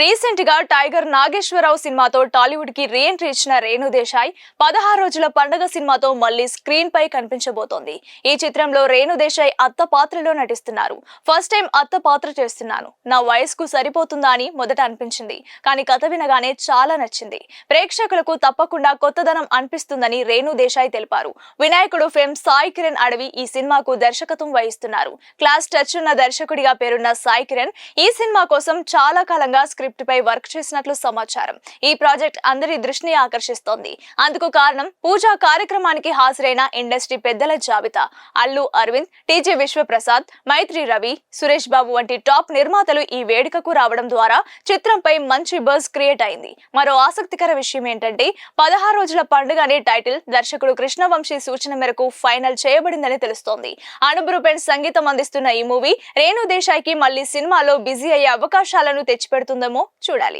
రీసెంట్గా టైగర్ నాగేశ్వరరావు సినిమాతో టాలీవుడ్కి రీఎంట్రీ ఇచ్చిన రేణు దేశాయ్ పదహారు రోజుల పండగ సినిమాతో మళ్ళీ స్క్రీన్ పై కనిపించబోతోంది. ఈ చిత్రంలో రేణు దేశాయ్ అత్త పాత్రలో నటిస్తున్నారు. ఫస్ట్ టైం అత్త పాత్ర చేస్తున్నాను. నా వయసుకు సరిపోతుందా అని మొదట అనిపించింది. కానీ కథ వినగానే చాలా నచ్చింది. ప్రేక్షకులకు తప్పకుండా కొత్తదనం అనిపిస్తుందని రేణు దేశాయ్ తెలిపారు. వినాయకుడు ఫేమ్ సాయి కిరణ్ అడవి ఈ సినిమాకు దర్శకత్వం వహిస్తున్నారు. క్లాస్ టచ్ ఉన్న దర్శకుడిగా పేరున్న సాయి కిరణ్ ఈ సినిమా కోసం చాలా కాలంగా స్క్రిప్ట్ పై వర్క్ చేసినట్లు సమాచారం. ఈ ప్రాజెక్ట్ అందరి దృష్టిని ఆకర్షిస్తోంది. అందుకు కారణం పూజా కార్యక్రమానికి హాజరైన ఇండస్ట్రీ పెద్దల జాబితా. అల్లు అరవింద్ టీజే విశ్వప్రసాద్ మైత్రి రవి సురేష్ బాబు వంటి టాప్ నిర్మాతలు ఈ వేడుకకు రావడం ద్వారా చిత్రంపై మంచి బజ్ క్రియేట్ అయింది. మరో ఆసక్తికర విషయం ఏంటంటే పదహారు రోజుల పండుగ అనే టైటిల్ దర్శకుడు కృష్ణవంశీ సూచన మేరకు ఫైనల్ చేయబడిందని తెలుస్తోంది. అనుబ్రూపెన్ సంగీతం అందిస్తున్న ఈ మూవీ రేణు దేశాయ్కి మళ్ళీ సినిమాలో బిజీ అయ్యే అవకాశాలను తెచ్చిపెడుతుందేమో చూడాలి.